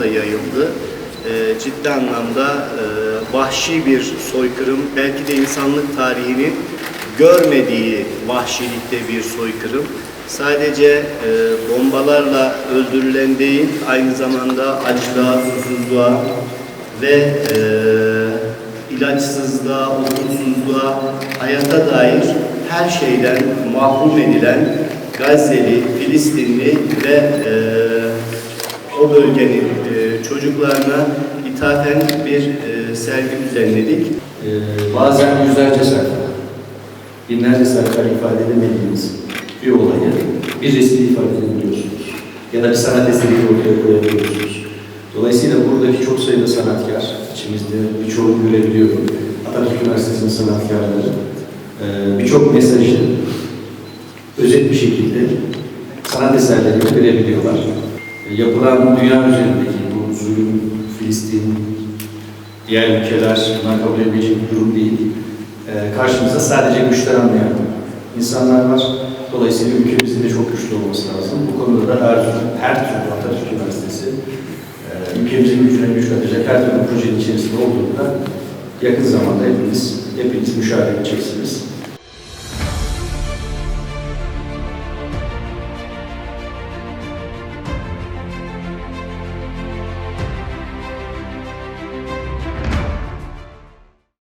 da yayıldı. E, ciddi anlamda e, vahşi bir soykırım, belki de insanlık tarihinin görmediği vahşilikte bir soykırım. Sadece e, bombalarla öldürülen değil, aynı zamanda açlığa, susuzluğa ve e, ilaçsızlığa, okursuzluğa, hayata dair her şeyden mahrum edilen Gazze'li, Filistinli ve e, o bölgenin e, çocuklarına ithafen bir e, sergi düzenledik. Ee, bazen yüzlerce sayfa, binlerce sayfa ifade edemediğiniz bir olayı bir resimde ifade edebiliyorsunuz. Ya da bir sanat eseriyle ortaya koyabiliyorsunuz. Dolayısıyla buradaki çok sayıda sanatkar, içimizde birçoğunu görebiliyorum. Atatürk Üniversitesi'nin sanatkarları e, birçok mesajı özet bir şekilde sanat eserleriyle verebiliyorlar. E, Yapılan dünya üzerindeki bu zulüm, Filistin, diğer ülkeler bunlar kabul edebilecek bir durum değil. Ee, karşımızda sadece güçler anlayan insanlar var. Dolayısıyla ülkemizin de çok güçlü olması lazım. Bu konuda da her, her türlü Atatürk Üniversitesi e, ülkemizin gücüne güç katacak her türlü projenin içerisinde olduğunda yakın zamanda hepiniz, hepiniz müşahede edeceksiniz.